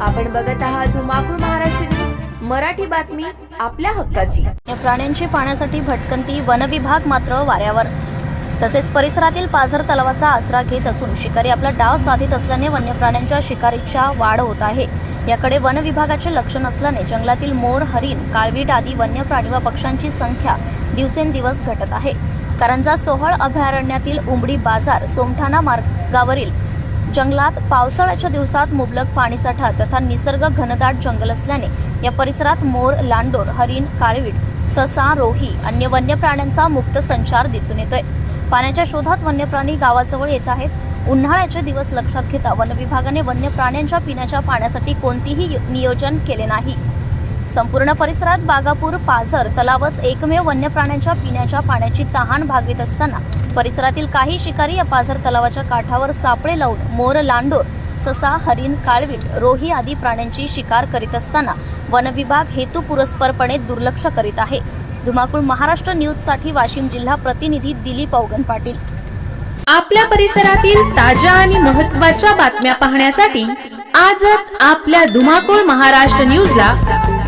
आपण बघत आहात धुमाकूळ महाराष्ट्र न्यूज, मराठी बातमी आपल्या हक्काची. प्राण्यांची पाण्यासाठी भटकंती वनविभाग मात्र वाऱ्यावर. तसेच परिसरातील पाझर तलावाचा आसरा घेत असून शिकारी आपला डाव साधित असल्याने वन्य प्राण्यांच्या शिकारीच्या वाढ होत आहे. याकडे वन विभागाचे लक्ष नसल्याने जंगलातील मोर हरिण काळवीट आदी वन्य प्राणी व पक्ष्यांची संख्या दिवसेंदिवस घटत आहे. कारंजा सोहळ अभयारण्यातील उंबडी बाजार सोमठाणा मार्गावरील जंगलात पावसाळ्याच्या दिवसात मुबलक पाणीसाठा तथा निसर्ग घनदाट जंगल असल्याने या परिसरात मोर लांडोर हरिण काळवीट ससा रोही अन्य वन्य प्राण्यांचा मुक्त संचार दिसून येतोय. पाण्याच्या शोधात वन्य प्राणी गावाजवळ येत आहेत. उन्हाळ्याचे दिवस लक्षात घेता वन विभागाने वन्य प्राण्यांच्या पिण्याच्या पाण्यासाठी कोणतीही नियोजन केले नाही. संपूर्ण परिसरात बागापूर पाझर तलावच एकमेव वन्य प्राण्यांच्या पिण्याच्या पाण्याची तहान भागवित असताना परिसरातील काही शिकारी या पाझर तलावाच्या काठावर सापळे लावून मोर लांडोर ससा हरिण काळवीट रोही आदी प्राण्यांची शिकार करीत असताना वनविभाग हेतुपुरस्परपणे दुर्लक्ष करीत आहे. धुमाकूळ महाराष्ट्र न्यूजसाठी वाशिम जिल्हा प्रतिनिधी दिलीप अवगन पाटील. आपल्या परिसरातील ताज्या आणि महत्त्वाच्या बातम्या पाहण्यासाठी आजच आपल्या धुमाकूळ महाराष्ट्र न्यूजला